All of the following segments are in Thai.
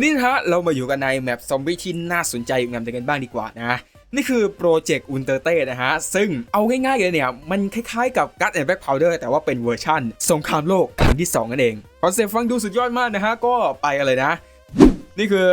วันนี้นะฮะเรามาอยู่กันในแมปซอมบี้ที่น่าสนใจอีกแมกันบ้างดีกว่านะนี่คือโปรเจกต์อุนเตอร์เต้นะฮะ ซึ่งเอาง่ายๆเลยเนี่ย มันคล้ายๆกับ God and Black Powder แต่ว่าเป็นเวอร์ชั่นสงครามโลกครั้งที่ 2 นั่นเอง คอนเซ็ปต์ฟังดูสุดยอดมากนะฮะ ก็ไปกันเลยนะ นี่คือ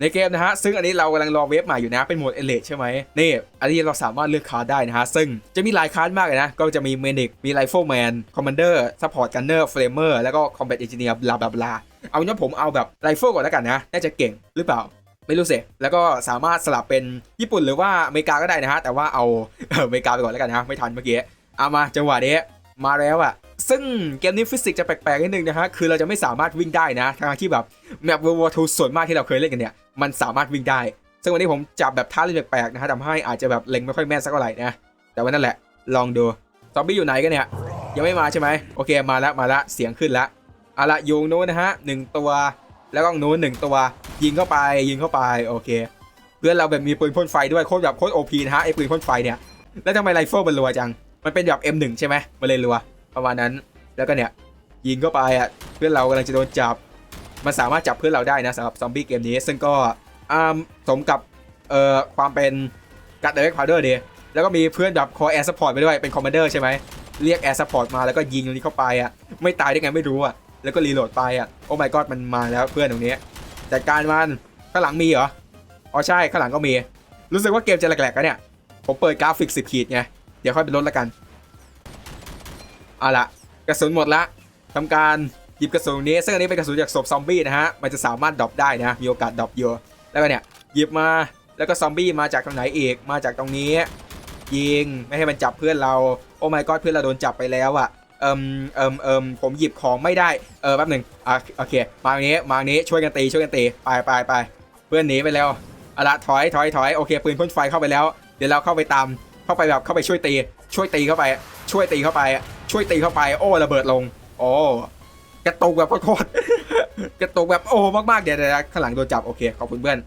ในเกมนะฮะ ซึ่งอันนี้เรากำลังรอเวฟมาอยู่นะ เป็นโหมดเอเลใช่ไหมนี่ อันนี้เราสามารถเลือกคาร์ได้นะฮะ ซึ่งจะมีหลายคาร์ดมากเลยนะ ก็จะมีเมนิกมีไรเฟิลแมนคอมมานเดอร์ซัพพอร์ตกันเนอร์เฟลเมอร์แล้วก็คอมแบทเอนจิเนียร์บลาบลาบลา เอาเนว่าผมเอาแบบไรเฟิลก่อนแล้วกันนะ น่าจะเก่งหรือเปล่า ไม่รู้สิแล้วก็สามารถสลับเป็นญี่ปุ่นหรือว่าอเมริกาก็ได้นะฮะ แต่ว่าเอาเอเมริกาไปก่อนแล้วกันนะ ไม่ทันเมื่อกี้ เอามาจังหวะนี้มาแล้วอะซึ่งเกมนี้ฟิสิกส์จะแปลกๆนิดนึงนะฮะ คือเราจะไม่สามารถวิ่งได้นะทั้งที่แบบแมป World War II ส่วนมากที่เราเคยเล่นกันเนี่ย มันสามารถวิ่งได้ ซึ่งวันนี้ผมจับแบบท่าเล่นแปลกๆนะฮะทำให้อาจจะแบบเล็งไม่ค่อยแม่นสักเท่าไหร่นะ แต่ว่านั่นแหละ ลองดู ซอมบี้อยู่ไหนกันเนี่ย ยังไม่มาใช่ไหมโอเค มาแล้วมาแล้วเสียงขึ้นแล้ว อาละยูงนู้นนะฮะหนึ่งตัว แล้วก็นู้นหนึ่งตัว ยิงเข้าไปยิงเข้าไปโอเค เพื่อนเราแบบมีปืนพ่นไฟด้วยโคตรแบบโคตรโอพีนะฮะไอ้ปืนพ่นไฟเนี่ยแล้วทำไมไรเฟิลมันรัวจัง มันเป็นแบบ M1 ใช่ไหมมันเลยรัวประมาณนั้นแล้วก็เนี่ยยิงเข้าไปอะเพื่อนเรากำลังจะโดนจับ มันสามารถจับเพื่อนเราได้นะสำหรับซอมบี้เกมนี้ ซึ่งก็อ่าสมกับเอ่อความเป็นกัดเดอร์พาวเดอร์ดีแล้วก็มีเพื่อนแบบคอแอร์ซัพพอร์ตไปด้วยเป็นคอมมานเดอร์ใช่ไหมเรียกแอร์ซัพพอร์ตมาแล้วก็ยิงตรงนี้เข้าไปอะไม่ตายได้ไงไม่รู้อะ แล้วก็รีโหลดไปอะโอ้ my god มันมาแล้วเพื่อนตรงนี้จัดการมันข้างหลังมีเหรออ๋อใช่ข้างหลังก็มี รู้สึกว่าเกมจะแหลกๆกันเนี่ย ผมเปิดกราฟิกสิบขีดไงเดี๋ยวค่อยไปลดละกันเอาละกระสุนหมดละทำการหยิบกระสุนนี้ซึ่งอันนี้เป็นกระสุนจากศพซอมบี้นะฮะมันจะสามารถดรอปได้นะมีโอกาสดรอปอยู่แล้วก็เนี่ยหยิบมาแล้วก็ซอมบี้มาจากตรงไหนอีกมาจากตรงนี้ยิงไม่ให้มันจับเพื่อนเราโอ้ my god เพื่อนเราโดนจับไปแล้วอะ เอิมเอิมเอิมผมหยิบของไม่ได้ เออแป๊บหนึ่งอะโอเค มาอย่างนี้ มาอย่างนี้ ช่วยกันตี ช่วยกันตี ไปไปไป เพื่อนหนีไปแล้วอาละถอย ถอย ถอย โอเค ปืนพ่นไฟเข้าไปแล้ว เดี๋ยวเราเข้าไปตาม เข้าไปแบบเข้าไปช่วยตี ช่วยตีเข้าไป ช่วยตีเข้าไป ช่วยตีเข้าไป โอ้ ระเบิดลง โอ้ กระตุกแบบโคตร กระตุกแบบโอ้มากๆ เดี๋ยวเดี๋ยวข้างหลังโดนจับ โอเค ขอบคุณเพื่อน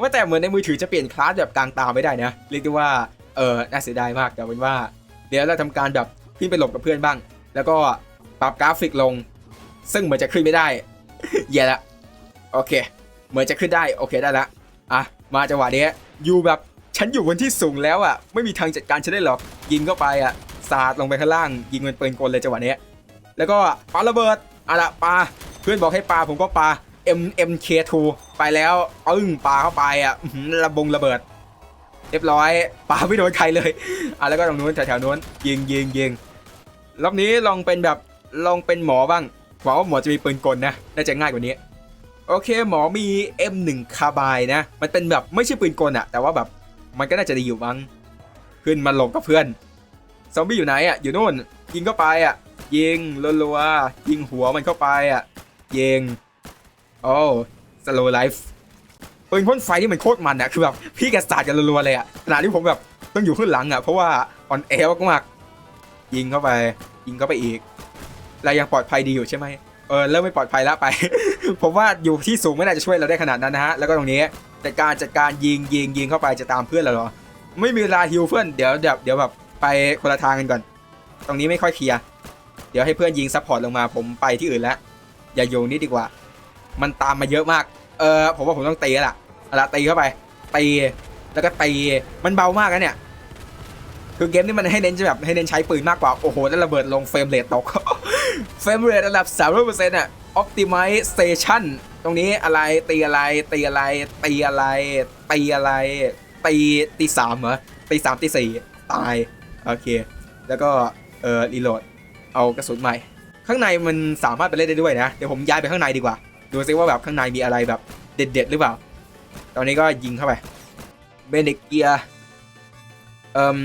ว่าแต่เหมือนในมือถือจะเปลี่ยนคลาสแบบกลางตาไม่ได้นะ เรียกได้ว่า เออน่าเสียดายมากแต่เป็นว่า เดี๋ยวเราทำการแบบขึ้นไปหลบกับเพื่อนบ้าง แล้วก็ปรับกราฟิกลง ซึ่งเหมือนจะขึ้นไม่ได้แย่ละโอเค เหมือนจะขึ้นได้โอเคได้ละอะมาจังหวะนี้อยู่แบบฉันอยู่บนที่สูงแล้วอะไม่มีทางจัดการฉันได้หรอกยิงเข้าไปอะสาดลงไปข้างล่าง ยิงเป็นปืนกลเลยจังหวะนี้แล้วก็ปาระเบิดอะละปาเพื่อนบอกให้ปาผมก็ปา M MK2 ไปแล้วปึ้งปาเข้าไปอะระบงระเบิด เรียบร้อยปาไม่โดนใครเลยอะแล้วก็ตรงนู้นแถวๆนู้นยิงยิงยิง รอบนี้ลองเป็นแบบลองเป็นหมอบ้างหวังว่าหมอจะมีปืนกลนะ น่าจะง่ายกว่านี้ โอเคหมอมี M1 คาบายนะ มันเป็นแบบไม่ใช่ปืนกลอะแต่ว่าแบบมันก็น่าจะดีอยู่มั้งขึ้นมาหลบกับเพื่อนซอมบี้อยู่ไหนอะอยู่นู่นยิงเข้าไปอะยิงรัวๆยิงหัวมันเข้าไปอะยิงโอ้สโลไลฟ์ปืนพ่นไฟนี่มันโคตรมันอะคือแบบพี่แกสาดกันรัวๆเลยอะขณะที่ผมแบบต้องอยู่ข้างหลังอะเพราะว่าอ่อนแอมากๆ ยิงเข้าไป ยิงเข้าไปอีกเรายังปลอดภัยดีอยู่ใช่ไหมเออเริ่มไม่ปลอดภัยแล้วไป ผมว่าอยู่ที่สูงไม่น่าจะช่วยเราได้ขนาดนั้นนะฮะแล้วก็ตรงนี้จัดการจัดการยิงยิงยิงเข้าไปจะตามเพื่อนเราหรอ ไม่มีเวลาฮิวเพื่อนเดี๋ยวเดี๋ยวเดี๋ยวแบบไปคนละทางกันก่อน ตรงนี้ไม่ค่อยเคลียร์เดี๋ยวให้เพื่อนยิงซัพพอร์ตลงมาผมไปที่อื่นแล้วอย่าโยงนี่ดีกว่า มันตามมาเยอะมาก เออผมว่าผมต้องตีแล้วล่ะอาละตีเข้าไปตีแล้วก็ตีมันเบามากนะเนี่ย คือเกมนี้มันให้เน้นจะแบบให้เน้นใช้ปืนมากกว่า โอ้โหแล้วระเบิดลงเฟรมเรทตก เฟรมเรทระดับ 300%อะ optimization ตรงนี้อะไรตีอะไรตีอะไรตีอะไรตีอะไรตีตีสามเหรอตีสามตีสี่ตาย โอเค แล้วก็ เออรีโหลด เอากระสุนใหม่ ข้างในมันสามารถไปเล่นได้ด้วยนะ เดี๋ยวผมย้ายไปข้างในดีกว่า ดูซิว่าแบบข้างในมีอะไรแบบเด็ดๆหรือเปล่า ตอนนี้ก็ยิงเข้าไป เบนเดกเกียเอ่ม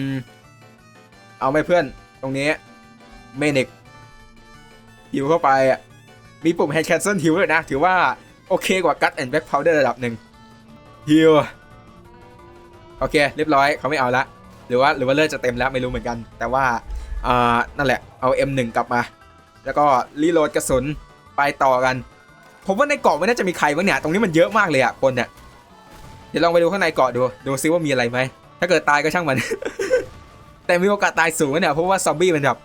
เอาไหมเพื่อน ตรงนี้เมนิกฮิวเข้าไปอะ มีปุ่ม Hand Cancel Heal ด้วยนะ ถือว่า โอเคกว่า Gut and Back Powder ระดับหนึ่ง Heal โอเค เรียบร้อยเขาไม่เอาละ หรือว่าหรือว่าเลือดจะเต็มแล้วไม่รู้เหมือนกัน แต่ว่าอ่านั่นแหละเอา M1 กลับมา แล้วก็รีโหลดกระสุนไปต่อกัน ผมว่าในเกาะไม่น่าจะมีใครบ้างเนี่ยตรงนี้มันเยอะมากเลยอะคนเนี่ยเดี๋ยวลองไปดูข้างในเกาะดูดูซิว่ามีอะไรไหมถ้าเกิดตายก็ช่างมัน แต่มีโอกาสตายสูงนะเนี่ยเพราะว่าซอมบี้มันแบบ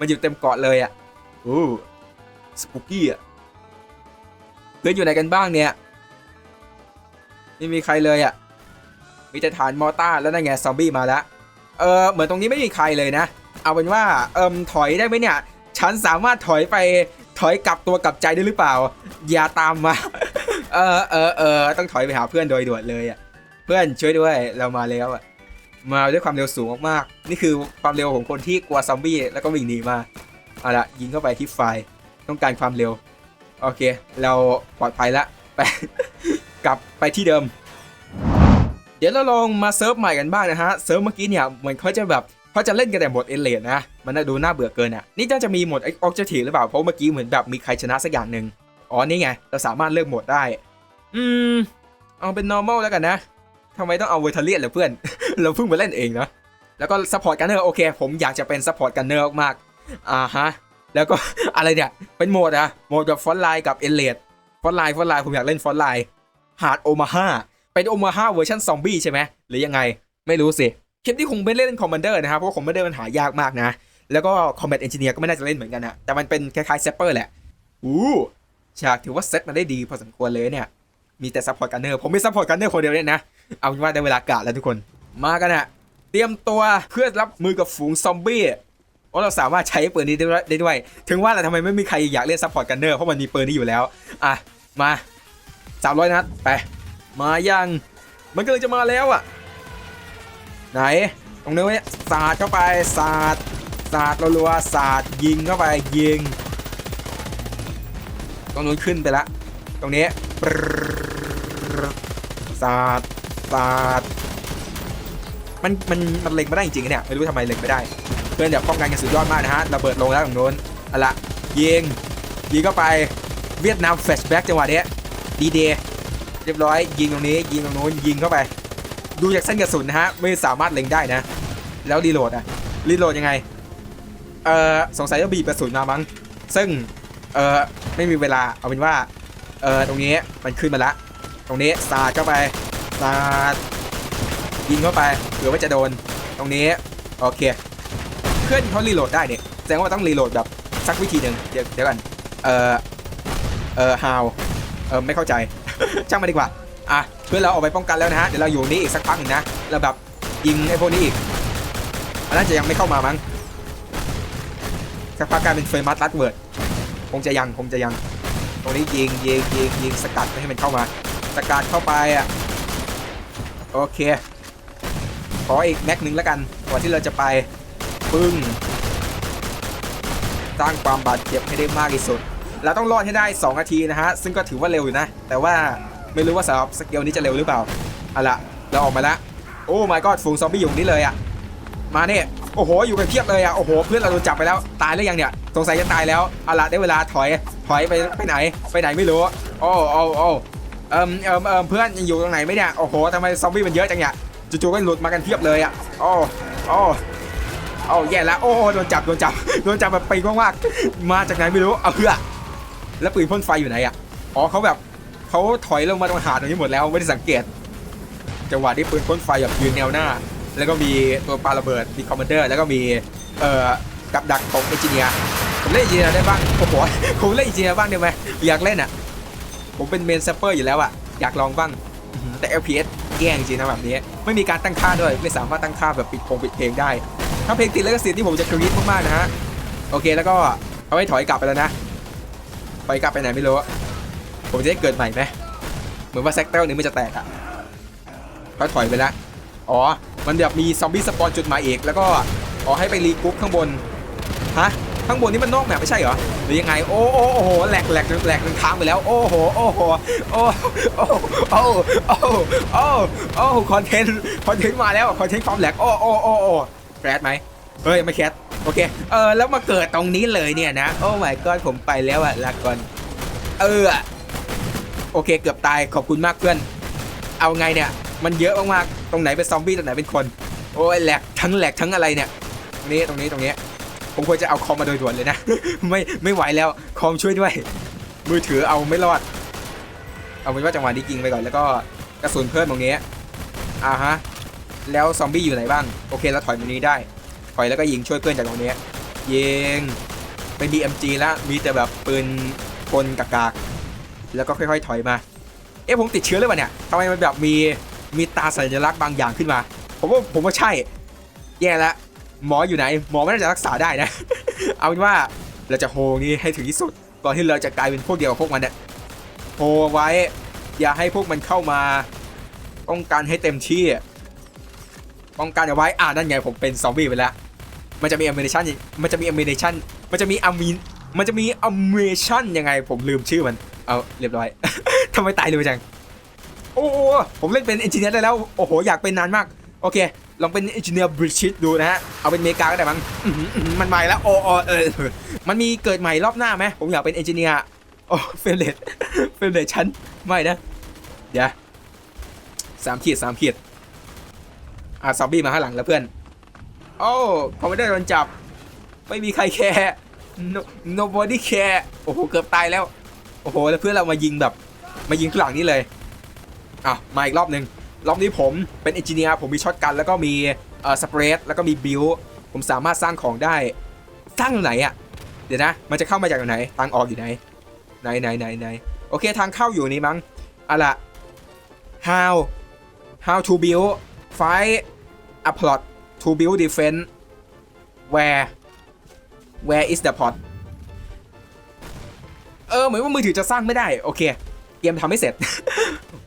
มันอยู่เต็มเกาะเลยอะอู้สปุกี้อะเพื่อนอยู่ไหนกันบ้างเนี่ยไม่มีใครเลยอะ่ะมีแต่ฐานมอร์ต้าแล้วนั่นไงซอมบี้มาแล้วเออเหมือนตรงนี้ไม่มีใครเลยนะ เอาเป็นว่าเอิมถอยได้ไหมเนี่ย ฉันสามารถถอยไปถอยกลับตัวกลับใจได้หรือเปล่า อย่าตามมา เออเออเออต้องถอยไปหาเพื่อนโดยด่วนเลยอะ่ะ เพื่อนช่วยด้วยเรามาแล้วอะ่ะ มาด้วยความเร็วสูงมากๆ นี่คือความเร็วของคนที่กลัวซอมบี้แล้วก็วิ่งหนีมา เอาละยิงเข้าไปที่ไฟต้องการความเร็ว โอเค เราปลอดภัยละไปกลับไปที่เดิม เดี๋ยวเราลองมาเซิร์ฟใหม่กันบ้างนะฮะ เซิร์ฟเมื่อกี้เนี่ยเหมือนเขาจะแบบเขาจะเล่นกันแต่หมดเอเลนนะ มันน่าดูน่าเบื่อเกินอะ นี่น่าจะมีหมดออกจะถีหรือเปล่า เพราะเมื่อกี้เหมือนแบบมีใครชนะสักอย่างหนึ่งอ๋อ นี่ไง เราสามารถเลือกโหมดได้ อืม เอาเป็น normal แล้วกันนะ ทำไมต้องเอาเวทเลียนเหรอเพื่อน เราเพิ่งมาเล่นเองนะ แล้วก็ซัพพอร์ตกันเนอร์โอเค ผมอยากจะเป็นซัพพอร์ตกันเนอร์มากๆอ่าฮะ แล้วก็อะไรเนี่ย เป็นโหมดอะโหมดแบบฟอนไลน์กับเอเลดฟอนไลน์ฟอนไลน์ผมอยากเล่นฟอนไลน์ฮาร์ดโอมาฮาเป็นโอมาฮาเวอร์ชันซอมบี้ใช่ไหมหรือยังไง ไม่รู้สิคลิปที่คงไม่เล่นคอมมานเดอร์นะครับเพราะคอมมานเดอร์มันหายากมากนะ แล้วก็คอมแบทเอนจิเนียร์ก็ไม่น่าจะเล่นเหมือนกันอะแต่มันเป็นคล้ายๆเซปเปอร์แหละอู้ฉากถือว่าเซตมาได้ดีพอสมควรเลยเนี่ย มีแต่ซัพพอร์ตกันเนอร์ ผมไม่ซัพพอร์ตกันเนอร์คนเดียวเนี่ยนะ เอาว่าได้เวลากะแล้วทุกคน มากันอะเตรียมตัวเพื่อรับมือกับฝูงซอมบี้ว่าเราสามารถใช้ปืนนี้ได้ด้วยได้ด้วยถึงว่าแต่ทำไมไม่มีใครอยากเล่นซัพพอร์ตกันเนอร์เพราะมันมีปืนนี้อยู่แล้ว อะ มาสามร้อยนัด ไป มายัง มันกำลังจะมาแล้วอะ ไหน ตรงนี้ไว้สาดเข้าไป สาด สาดรัวๆสาดยิงเข้าไป ยิง ตรงนู้นขึ้นไปละ ตรงนี้สาด สาดมันมันมันเล็งไม่ได้จริงๆเนี่ยไม่รู้ทำไมเล็งไม่ได้ เพื่อนเดี๋ยวป้องกันกันสุดยอดมากนะฮะระเบิดลงแล้วตรงโน้นอาละยิงยิงเข้าไปเวียดนามแฟชแบ็กจังหวะเนี้ยดีเดย์เรียบร้อย ยิงตรงนี้ยิงตรงโน้นยิงเข้าไป ดูจากเส้นกระสุนนะฮะไม่สามารถเล็งได้นะ แล้วรีโหลดอะรีโหลดยังไงเอ่อสงสัยจะบีบกระสุนมามั้งซึ่งเอ่อไม่มีเวลาเอาเป็นว่าเอ่อตรงนี้มันขึ้นมาละ ตรงนี้สาดเข้าไป สาดยิงเข้าไปเผื่อว่าจะโดนตรงนี้โอเคเพื่อนเขารีโหลดได้เนี่ยแสดงว่าต้องรีโหลดแบบสักวิธีหนึ่งเดี๋ยวเดี๋ยวกันเอ่อเอ่อ how เออไม่เข้าใจช่างมาดีกว่าอะเพื่อนเราออกไปป้องกันแล้วนะฮะเดี๋ยวเราอยู่นี่อีกสักพักหนึ่งนะแล้วแบบยิงไอ้พวกนี้อีกมันน่าจะยังไม่เข้ามามั้งสักพักกลายเป็นเฟรมัสลัดเวิร์ดคงจะยังคงจะยัง ตรงนี้ยิงยิงยิงยิงสกัดไม่ให้มันเข้ามา สกัดเข้าไปอะ โอเค ขออีกแม็กหนึ่งแล้วกันก่อนที่เราจะไปปึ้งสร้างความบาดเจ็บให้ได้มากที่สุด เราต้องรอดให้ได้ 2 นาทีนะฮะ ซึ่งก็ถือว่าเร็วอยู่นะ แต่ว่าไม่รู้ว่าสำหรับสเกลนี้จะเร็วหรือเปล่าเอาละเราออกมาล้วโอ้ my god ฝูงซอมบี้อยู่นี่เลยอะมาเนี่ยโอ้โห อยู่กันเพียบเลยอะโอ้โห เพื่อนเราโดนจับไปแล้ว ตายแล้วยังเนี่ย สงสัยจะตายแล้วเอาละได้เวลาถอย ถอยไปไปไหน ไปไหนไม่รู้ โอ้โอ้โอ้ เอิมเอิมเอิมเพื่อนยังอยู่ตรงไหนไหมเนี่ย โอ้โหทำไมซอมบี้มันเยอะจังเนี่ยจู่ๆก็หลุดมากันเพียบเลยอะโอ้โอ้โอ้แย่แล้วโอ้โดนจับโดนจับโดนจับแบบไปีกมากๆมาจากไหนไม่รู้เอาเพื่อแล้วปืนพ่นไฟอยู่ไหนอะอ๋อเขาแบบเขาถอยลงมาตรงหาดตรงนี้หมดแล้วไม่ได้สังเกตจังหวะที่ปืนพ่นไฟแบบยืนแนวหน้า แล้วก็มีตัวปาระเบิดมีคอมมานเดอร์แล้วก็มีเอ่อกับดักของเอจิเนียผมเล่นเอจิเนียได้บ้างโอ้โหผมเล่นเอจิเนียบ้างได้ไหมอยากเล่นอะ ผมเป็นเมนซัพเปอร์อยู่แล้วอะอยากลองบ้างอื้อหือแต่ LPS แย่จริงๆนะแบบนี้ ไม่มีการตั้งค่าด้วย ไม่สามารถตั้งค่าแบบปิดพงปิดเพลงได้ ถ้าเพลงติดแล้วก็เสียที่ผมจะกรี๊ดมากๆนะฮะ โอเคแล้วก็เอาไว้ถอยกลับไปแล้วนะ ถอยกลับไปไหนไม่รู้อะผมจะได้เกิดใหม่ไหมเหมือนว่าแซกเตอร์นี้มันจะแตกอะเขาถอยไปแล้ว อ๋อ มันแบบมีซอมบี้สปอนจุดหมายเอกแล้วก็อ๋อให้ไปรีกรุ๊ปข้างบน ฮะ ข้างบนนี่มันนอกแมปไม่ใช่เหรอ หรือยังไง โอ้โอ้โอ้โหแหลกแหลกแหลกหนึ่งค้างไปแล้ว โอ้โหโอ้โหโอ้โอ้โอ้โอ้โอ้โอ้คอนเทนต์คอนเทนต์มาแล้วคอนเทนต์ความแหลกโอ้โอ้โอ้โอ้แคสไหมเฮ้ยไม่แคสโอเคเออแล้วมาเกิดตรงนี้เลยเนี่ยนะโอ้ my god ผมไปแล้วอะลาก่อนเออโอเคเกือบตายขอบคุณมากเพื่อน เอาไงเนี่ย มันเยอะมากๆตรงไหนเป็นซอมบี้ตรงไหนเป็นคน โอ้ยแหลกทั้งแหลกทั้งอะไรเนี่ยตรงนี้ตรงนี้ตรงนี้ ผมควรจะเอาคอมมาโดยด่วนเลยนะ ไม่ไม่ไหวแล้วคอมช่วยด้วย มือถือเอาไม่รอด เอาเป็นว่าจังหวะนี้ยิงไปก่อนแล้วก็กระสุนเพิ่มตรงนี้อ่าฮะแล้วซอมบี้อยู่ไหนบ้างโอเคแล้วถอยตรงนี้ได้ ถอยแล้วก็ยิงช่วยเพื่อนจากตรงนี้ยิงไม่มี MG แล้วมีแต่แบบปืนกลกากๆแล้วก็ค่อยๆ ถอยมา เอ๊ะผมติดเชื้อหรือเปล่าเนี่ยทำไมมันแบบมีมีตาสัญลักษณ์บางอย่างขึ้นมา ผมว่าผมว่าใช่ แย่และ หมออยู่ไหน หมอไม่น่าจะรักษาได้นะ เอาเป็นว่าเราจะโฮนี่ให้ถึงที่สุดก่อนที่เราจะกลายเป็นพวกเดียวกับพวกมันเนี่ยโฮไว้ อย่าให้พวกมันเข้ามาป้องกันให้เต็มที่ป้องกันเอาไว้อ่านั่นไงผมเป็นซอมบี้ไปแล้วมันจะมีอเม t ชันมันจะมีอเม t ชันมันจะมีอ m มีมันจะมีอเมชันยังไงผมลืมชื่อมันเอาเรียบร้อย ทำไมตายเร็วจัง โอ้ผมเล่นเป็นเอนจิเนียร์ได้แล้ว โอ้โห อยากเป็นนานมาก โอเค ลองเป็นเอนจิเนียร์บริชิตดูนะฮะ เอาเป็นอเมริกาก็ได้มั้งมันใหม่แล้วโอ้โอเออ มันมีเกิดใหม่รอบหน้าไหมผมอยากเป็นเอนจิเนียร์โอ้เฟรเลตเฟรเลตชั้นไม่นะ เดี๋ยวสามขีดสามขีดอะซอมบี้มาข้างหลังแล้วเพื่อน โอ้คอมมานเดอร์โดนจับ ไม่มีใครแคร์ no nobody care โอ้โห เกือบตายแล้ว โอ้โห แล้วเพื่อนเรามายิงแบบ มายิงข้างหลังนี่เลย อะ มาอีกรอบหนึ่ง รอบนี้ผมเป็นเอนจิเนียร์ผมมีช็อตกันแล้วก็มีเอ่อสเปรดแล้วก็มีบิลผมสามารถสร้างของได้สร้างไหนอะเดี๋ยวนะ มันจะเข้ามาจากไหนทางออกอยู่ไหนไหนไหนไหนไหนโอเคทางเข้าอยู่นี้มั้งเอาละ how how to build fight a plot to build defense where where is the plot เออเหมือนว่ามือถือจะสร้างไม่ได้ โอเค เกมทำไม่เสร็จ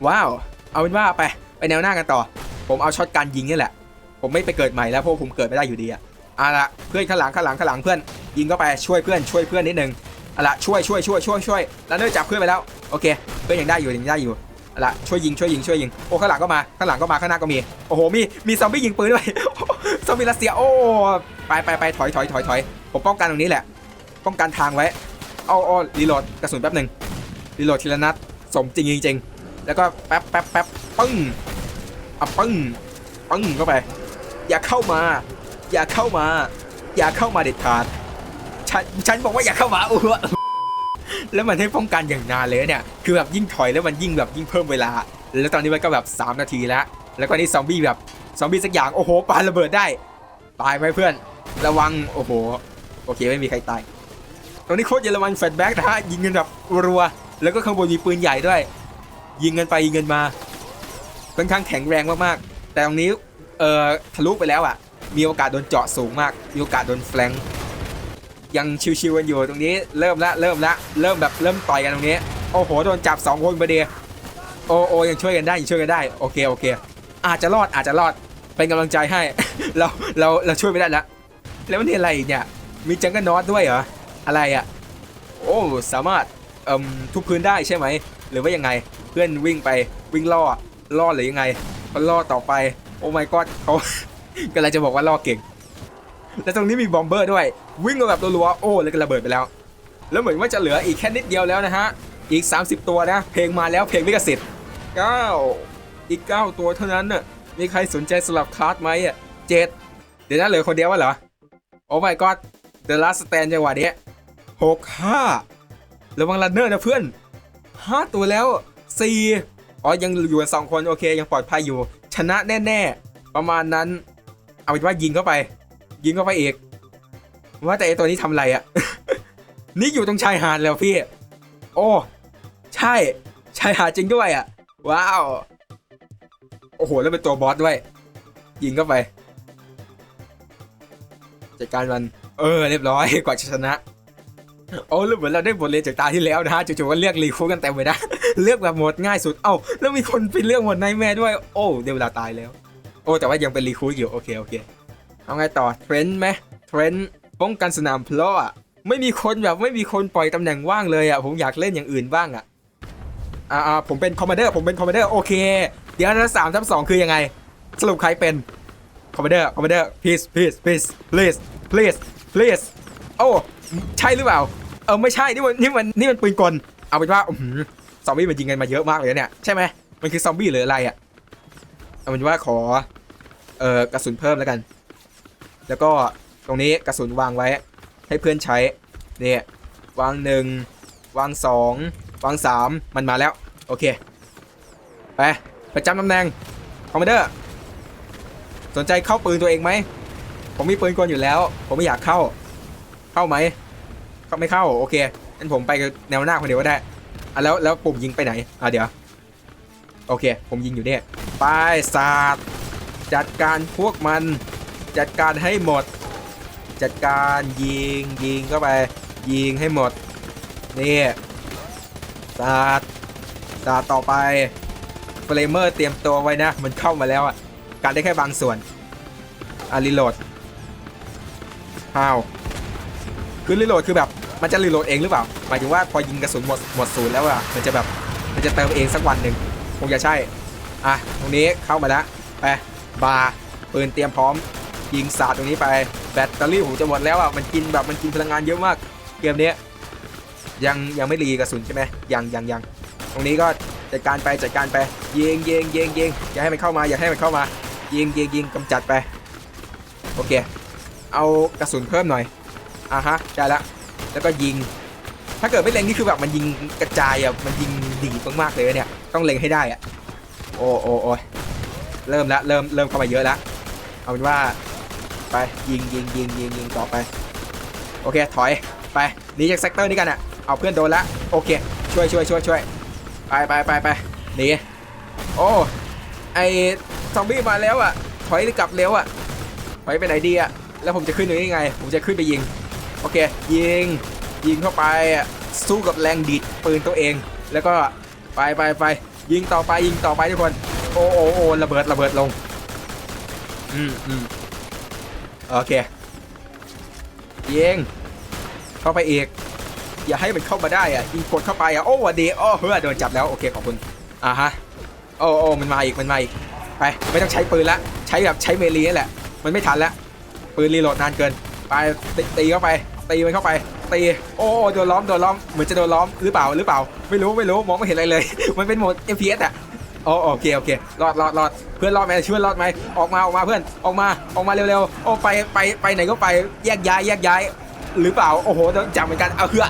ว้าว เอาเป็นว่าไป ไปแนวหน้ากันต่อ ผมเอาช็อตการยิงนี่แหละ ผมไม่ไปเกิดใหม่แล้วเพราะผมเกิดไม่ได้อยู่ดีอะเอาละเพื่อนข้างหลังข้างหลังข้างหลังเพื่อนยิงเข้าไปช่วยเพื่อนช่วยเพื่อนนิดนึงเอาละช่วยช่วยช่วยช่วยช่วยแล้วเนื่อจับเพื่อนไปแล้วโอเค เพื่อนยังได้อยู่ยังได้อยู่เอาละช่วยยิงช่วยยิงช่วยยิงโอ้ข้างหลังก็มาข้างหลังก็มาข้างหน้าก็มีโอ้โหมีมีซอมบี้ยิงปืนด้วยซอมบี้รัสเซียโอ้ไปไปไปถอยถอยถอยถอยผมป้องกันตรงนี้แหละ ป้องกันทางไว้เอาเอารีโหลดกระสุนแป๊บหนึ่งรีโหลดทีละนัดสมจริงจริงแล้วก็แป๊บแป๊บแป๊บ ปึ้งอะปึ้งปึ้งเข้าไป อย่าเข้ามา อย่าเข้ามา อย่าเข้ามาเด็ดขาด ฉันฉันบอกว่าอย่าเข้ามาอ้วแล้วมันให้ป้องกันอย่างนานเลยเนี่ย คือแบบยิ่งถอยแล้วมันยิ่งแบบยิ่งเพิ่มเวลา แล้วตอนนี้มันก็แบบ 3 นาทีแล้ว แล้วก็นี่ซอมบี้แบบซอมบี้สักอย่าง โอ้โหปาระเบิดได้ ตายไหมเพื่อน ระวัง โอ้โห โอเคไม่มีใครตายตรงนี้โคตรเยอรมันแฟลชแบ็กนะฮะยิงกันแบบรัว แล้วก็ข้างบนมีปืนใหญ่ด้วย ยิงกันไปยิงกันมา ค่อนข้างแข็งแรงมากๆ แต่ตรงนี้เอ่อทะลุไปแล้วอะ มีโอกาสโดนเจาะสูงมาก มีโอกาสโดนแฟลงยังชิวๆกันอยู่ตรงนี้เริ่มละเริ่มละเริ่มแบบเริ่มต่อยกันตรงนี้ โอ้โหโดนจับสองคนประเดี๋ยวโอ้โอยังช่วยกันได้ยังช่วยกันได้โอเคโอเค อาจจะรอดอาจจะรอดเป็นกำลังใจให้ เราเราเราช่วยไม่ได้ละแล้วมันนี่อะไรเนี่ยมีจังกันนอตด้วยเหรออะไรอะโอ้สามารถเอ่มทุบพื้นได้ใช่ไหมหรือว่ายังไงเพื่อนวิ่งไปวิ่งล่อ ล่อหรือยังไงก็ล่อต่อไป โอ้ my god เขากำลังจะบอกว่าล่อเก่ง แล้วตรงนี้มีบอมเบอร์ด้วย วิ่งมาแบบรัวๆโอ้แล้วก็ระเบิดไปแล้ว แล้วเหมือนว่าจะเหลืออีกแค่นิดเดียวแล้วนะฮะ อีก 30 ตัวนะ เพลงมาแล้วเพลงลิขสิทธิ์9อีก 9 ตัวเท่านั้นน่ะมีใครสนใจสลับคลาสไหมอะเจ็ดเดี๋ยวนะเหลือคนเดียววะเหรอโอ้ my god The Last Stand จังหวะนี้หกห้าระวังรันเนอร์นะเพื่อนห้าตัวแล้วสี่ อ๋อยังอยู่กันสองคนโอเค ยังปลอดภัยอยู่ ชนะแน่ๆ ประมาณนั้น เอาเป็นว่ายิงเข้าไป ยิงเข้าไปอีกว่าแต่ไอตัวนี้ทำอะไรอะนี่อยู่ตรงชายหาดแล้วพี่ โอ้ใช่ชายหาดจริงด้วยอะว้าว โอ้โห แล้วเป็นตัวบอสด้วย ยิงเข้าไปจัดการมัน เออ เรียบร้อยกว่าจะชนะ โอ้แล้วเหมือนเราได้บทเรียนจากตาที่แล้วนะฮะจู่ๆก็เลือกรีคูกันเต็มเลยนะ เลือกแบบโหมดง่ายสุด เอ้าแล้วมีคนไปเลือกโหมดไนแม่ด้วย โอ้เดี๋ยวเวลาตายแล้ว โอ้แต่ว่ายังเป็นรีคูอยู่ โอเคโอเค เอาไงต่อเทรนด์ไหมเทรนด์ป้องกันสนามเพลาะอะไม่มีคนแบบไม่มีคนปล่อยตำแหน่งว่างเลยอะผมอยากเล่นอย่างอื่นบ้างอะอ่าอ่าผมเป็นคอมมานเดอร์ผมเป็นคอมมานเดอร์โอเค เดี๋ยวนะสามทับสองคือยังไง สรุปใครเป็นคอมมานเดอร์คอมมานเดอร์ please please please please please please โอ้ใช่หรือเปล่า เออไม่ใช่นี่มันนี่มันนี่มันปืนกล เอาเป็นว่าอื ซอมบี้มันยิงกันมาเยอะมากเลยนะเนี่ยใช่ไหมมันคือซอมบี้หรืออะไรอะเอาเป็นว่าขอเอ่อกระสุนเพิ่มแล้วกัน แล้วก็ตรงนี้กระสุนวางไว้ ให้เพื่อนใช้เนี่ยวางหนึ่งวางสองวางสามมันมาแล้ว โอเค ไปประจำตำแหน่งคอมมานเดอร์ สนใจเข้าปืนตัวเองไหม ผมมีปืนกลอยู่แล้ว ผมไม่อยากเข้า เข้าไหมเข้าไม่เข้า โอเคงั้นผมไปแนวหน้าคนเดียวก็ได้ อะแล้วแล้วปุ่มยิงไปไหนอะเดี๋ยว โอเค ผมยิงอยู่เนี่ยไปสาดจัดการพวกมัน จัดการให้หมด จัดการยิงยิงเข้าไป ยิงให้หมดนี่สาดสาดต่อไปเฟลเมอร์เตรียมตัวไว้นะ มันเข้ามาแล้วอะการได้แค่บางส่วนอะรีโหลดฮาวคือรีโหลดคือแบบ มันจะรีโหลดเองหรือเปล่า หมายถึงว่าพอยิงกระสุนหมดหมดศูนย์แล้วอะมันจะแบบ มันจะเติมเองสักวันหนึ่งคงจะใช่ อะ ตรงนี้เข้ามาแล้ว ไป บาร์ปืนเตรียมพร้อม ยิงสาดตรงนี้ไป แบตเตอรี่ผมจะหมดแล้วอะมันกินแบบมันกินพลังงานเยอะมาก เกมนี้ยังยังไม่รีกระสุนใช่ไหมยังยังยัง ตรงนี้ก็จัดการไปจัดการไป ยิงยิงยิงยิงอย่าให้มันเข้ามาอย่าให้มันเข้ามา ยิงยิงยิงกำจัดไป โอเค เอากระสุนเพิ่มหน่อยอะฮะ ได้ละ แล้วก็ยิง ถ้าเกิดไม่เล็งนี่คือแบบมันยิงกระจายอะมันยิงดีมากๆเลยเนี่ยต้องเล็งให้ได้อะโอ้โอ้โอ้ยเริ่มละเริ่มเริ่มเข้ามาเยอะละเอาเป็นว่าไปยิงยิงยิงยิงยิงต่อไป โอเคถอยไปหนีจากเซกเตอร์นี้กันอะเอาเพื่อนโดนละโอเค ช่วยช่วยช่วยช่วยไปไปไปไปหนีโอ้ไอซอมบี้มาแล้วอะถอยกลับเร็วอะถอยไปไหนดีอะแล้วผมจะขึ้นตรงนี้ยังไง ผมจะขึ้นไปยิง โอเค ยิง ยิงเข้าไปสู้กับแรงดีดปืนตัวเอง แล้วก็ไปไปไปยิงต่อไปยิงต่อไปทุกคน โอ้โอ้โอ้ระเบิดระเบิดลง อืมอืมโอเคยิงเข้าไปอีก อย่าให้มันเข้ามาได้อะยิงกดเข้าไปอะโอ้วัดีโอ้เฮ้ยโดนจับแล้วโอเคขอบคุณอ่าฮะโอ้โอ้มันมาอีกมันมาอีกไปไม่ต้องใช้ปืนละใช้แบบใช้เมลีนี่แหละ มันไม่ทันละปืนรีโหลดนานเกิน ไปตีตีเข้าไป ตีมันเข้าไป ตีโอ้โดนล้อมโดนล้อมเหมือนจะโดนล้อมหรือเปล่าหรือเปล่า ไม่รู้ไม่รู้มองไม่เห็นอะไรเลย มันเป็นโหมด FPS อะโอ้โอเคโอเครอดรอดรอดเพื่อนรอดไหมช่วยรอดไหมออกมาออกมาเพื่อนออกมาออกมาเร็วๆโอ้ไปไปไปไหนก็ไปแยกย้ายแยกย้าย หรือเปล่าโอ้โหโดนจับเหมือนกันเอาเหือ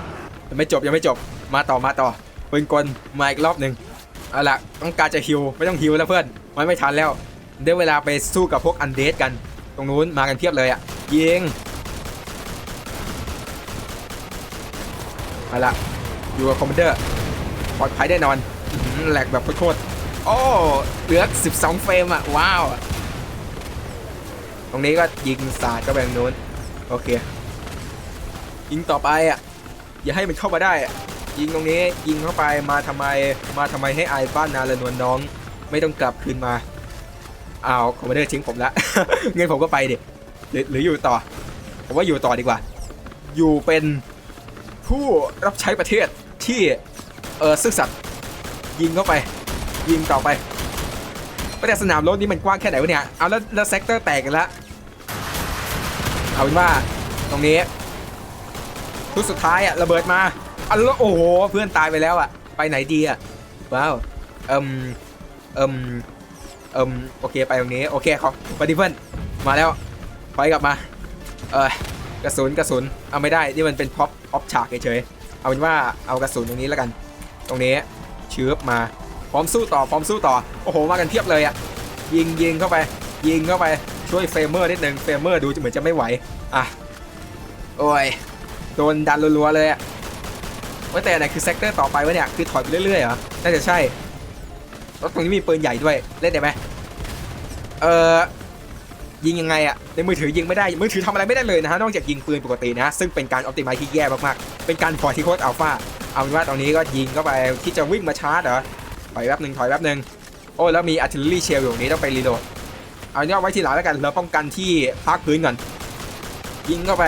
ยังไม่จบยังไม่จบมาต่อมาต่อเปืนกลมาอีกรอบหนึ่งเอาล่ะต้องการจะฮิวไม่ต้องฮิวแล้วเพื่อนมันไม่ทันแล้วได้เวลาไปสู้กับพวกอันเดสกัน ตรงนู้นมากันเพียบเลยอะยิง เอาละอยู่กับคอมมานเดอร์ปลอดภัยแน่นอนอื้อหือแหลกแบบโคตรๆโอ้เหลือ 12 เฟรมอะว้าว ตรงนี้ก็ยิงสาดก็ไปทางนู้น โอเค ยิงต่อไปอะอย่าให้มันเข้ามาได้อะยิงตรงนี้ยิงเข้าไปมาทำไมมาทำไมให้อายบ้านนาละนวลน้อง ไม่ต้องกลับคืนมาอ้าวคอมมานเดอร์ทิ้งผมละ เงินผมก็ไปดิหรือหรืออยู่ต่อ ผมว่าอยู่ต่อดีกว่า อยู่เป็น ผู้รับใช้ประเทศที่เออซื่อสัตย์ยิงเข้าไป ยิงต่อไปแต่สนามรถนี้มันกว้างแค่ไหนวะเนี่ย เอาแล้วแล้วเซกเตอร์แตกกันแล้วเอาเป็นว่าตรงนี้ทุกสุดท้ายอะระเบิดมาอันแล้วโอ้โหเพื่อนตายไปแล้วอะไปไหนดีอะว้าวเอิมเอิมเอิมโอเคไปตรงนี้โอเคเขาไปดิเพื่อนมาแล้วถอยกลับมาเออ กระสุนกระสุนเอาไม่ได้นี่มันเป็นพ็อปพ็อปฉากเฉยๆเอาเป็นว่าเอากระสุนตรงนี้แล้วกัน ตรงนี้เชื้อมาพร้อมสู้ต่อพร้อมสู้ต่อโอ้โหมากันเทียบเลยอะยิงยิงเข้าไป ยิงเข้าไปช่วยเฟรมเมอร์นิดหนึ่งเฟรมเมอร์ดูเหมือนจะไม่ไหวอะโอ้ยโดนดันรัวๆเลยอะว่าแต่ไหนคือเซกเตอร์ต่อไปวะเนี่ยคือถอยไปเรื่อยๆเหรอน่าจะใช่แล้วตรงนี้มีปืนใหญ่ด้วยเล่นได้ไหมเออ ยิงยังไงอะในมือถือยิงไม่ได้ มือถือทำอะไรไม่ได้เลยนะฮะนอกจากยิงปืนปกตินะ ซึ่งเป็นการออ t ติ i z e ที่แย่มากๆ เป็นการพอที่โคตรอัลฟาเอาเป็นว่าตอนนี้ก็ยิงเข้าไปที่จะวิ่งมาชาร์จเหรอถอยแป๊บหนึ่งถอยแป๊บหนึ่งโอ้แล้วมี artillery shell อยู่ตรงนี้ต้องไปรีโหลดเอาเนี่ยไว้ทีหลังแล้วกันเราป้องกันที่ภาคพื้นก่อนยิงเข้าไป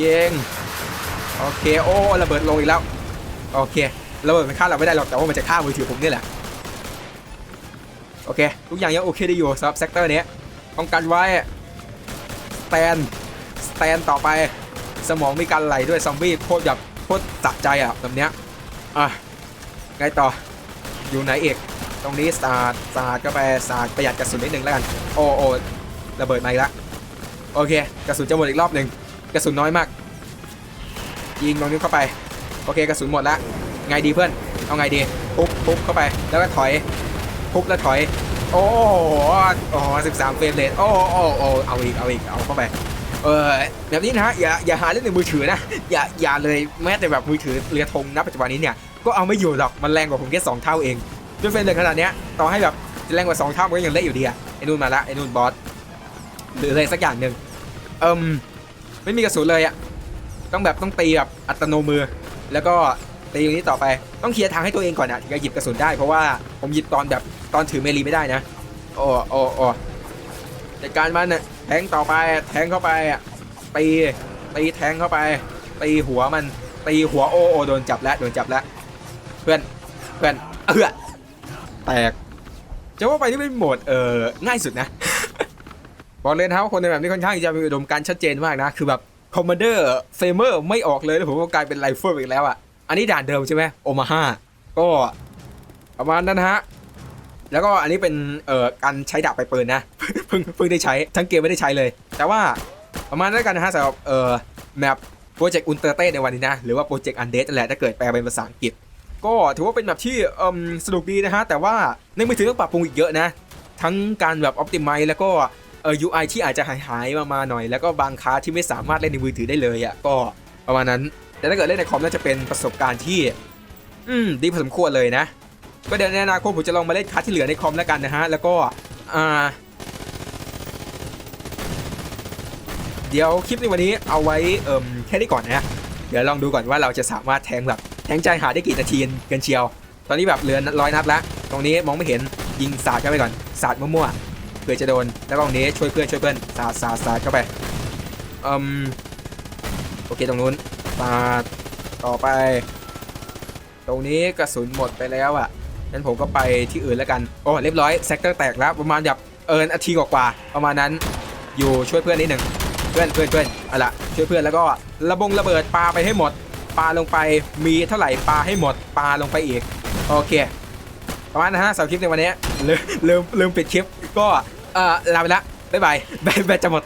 ยิงโอเคโอ้ระเบิดลงอีกแล้วโอเคระเบิดมันฆ่าเราไม่ได้หรอกแต่ว่ามันจะฆ่ามือถือผมนี่แหละโอเคทุกอย่างยังโอเคได้อยู่สำหรับเซกเตอร์นี้ ป้องกันไว้สแตนสแตนต่อไป สมองมีการไหลด้วยซอมบี้โคตรแบบโคตรสะใจอะแบบเนี้ยอะไงต่ออยู่ไหนเอกตรงนี้สาดสาดก็ไปสาดประหยัดกระสุนนิดนึงแล้วกันโอ้โอ้ระเบิดมาอีกแล้วโอเค กระสุนจะหมดอีกรอบหนึ่งกระสุนน้อยมาก ยิงตรงนี้เข้าไป โอเคกระสุนหมดแล้วไงดีเพื่อนเอาไงดีปุ๊บปุ๊บเข้าไปแล้วก็ถอยปุ๊บแล้วถอย โอ้โหโอ้สิบสามเฟรมเรทโอ้โอ้โอ้เอาอีก เอาอีก เอาเข้าไป เออแบบนี้นะฮะ อย่า อย่าหาเล่นในมือถือนะ อย่า อย่าเลย แม้แต่แบบมือถือเรือธงนะปัจจุบันนี้เนี่ย ก็เอาไม่อยู่หรอก มันแรงกว่าผมแค่สองเท่าเองด้วยเฟรมเลยขนาดเนี้ย ต่อให้แบบจะแรงกว่าสองเท่ามันก็ยังเละอยู่ดีอะไอ้นู่นมาละ ไอ้นู่นบอส หรืออะไรสักอย่างหนึ่งเอิมไม่มีกระสุนเลยอะต้องแบบต้องตีแบบอัตโนมือ แล้วก็ตีอย่างนี้ต่อไป ต้องเคลียร์ทางให้ตัวเองก่อนอะถึงจะหยิบกระสุนได้ เพราะว่าผมหยิบตอนแบบ ตอนถือเมลีไม่ได้นะโอ้โอ้โอ้จัดการมันน่ะแทงต่อไปแทงเข้าไปอะตีตีแทงเข้าไปตีหัวมันตีหัวโอโอโดนจับแล้วโดนจับแล้วเพื่อนเพื่อนเออแตกจะว่าไปนี่เป็นโหมดเออง่ายสุดนะบอกเลยนะครับว่าคนในแบบนี้ค่อนข้างจะมีอุดมการณ์ชัดเจนมากนะ คือแบบคอมมานเดอร์เฟเมอร์ไม่ออกเลยแล้วผมก็กลายเป็นไรเฟิลอีกแล้วอะ อันนี้ด่านเดิมใช่ไหมโอมาฮาก็ประมาณนั้นนะฮะ แล้วก็อันนี้เป็นเอ่อการใช้ดาบไปปืนนะเพิ่งเพิ่งได้ใช้ทั้งเกมไม่ได้ใช้เลย แต่ว่าประมาณนั้นกันนะฮะสำหรับเอ่อแมปโปรเจกต์อุลเตอร์เต้ในวันนี้นะ หรือว่าโปรเจกต์อันเดนั่นแหละถ้าเกิดแปลเป็นภาษาอังกฤษ ก็ถือว่าเป็นแบบที่เอ่มสนุกดีนะฮะ แต่ว่าในมือถือต้องปรับปรุงอีกเยอะนะ ทั้งการแบบออ t ติไม e แล้วก็เอ่อ UI ที่อาจจะหายหายๆมามาหน่อย แล้วก็บางคาที่ไม่สามารถเล่นในมือถือได้เลยอะก็ประมาณนั้น แต่ถ้าเกิดเล่นในคอมน่าจะเป็นประสบการณ์ที่ อืมดีพอสมควรเลยนะ ก็เดี๋ยวในอนาคตผมจะลองมาเล่นคาร์ดที่เหลือในคอมแล้วกันนะฮะ แล้วก็อ่าเดี๋ยวคลิปในวันนี้เอาไว้เอ่มแค่นี้ก่อนนะ เดี๋ยวลองดูก่อนว่าเราจะสามารถแทงแบบแทงใจหาได้กี่นาทีกันเชียว ตอนนี้แบบเหลือร้อยนัดแล้วตรงนี้มองไม่เห็นยิงสาดเข้าไปก่อนสาดมั่วๆเผื่อจะโดน แล้วก็ตรงนี้ช่วยเพื่อนช่วยเพื่อนสาดสาดสาดเข้าไปอืมโอเคตรงนู้นสาดต่อไป ตรงนี้กระสุนหมดไปแล้วอะ งั้นผมก็ไปที่อื่นแล้วกัน โอ้เรียบร้อยแซกเตอร์แตกแล้วประมาณแบบเอินอาทีกว่าๆประมาณนั้นอยู่ช่วยเพื่อนนิดหนึ่งเพื่อนเพื่อนเพื่อนเอาล่ะช่วยเพื่อนแล้วก็ระบงระเบิดปลาไปให้หมดปลาลงไปมีเท่าไหร่ปลาให้หมดปลาลงไปอีกโอเคประมาณนะฮะสำหรับคลิปในวันนี้ลืมลืมลืมปิดคลิปก็เอ่อลาไปละบ๊ายบายแบแบตจะหมด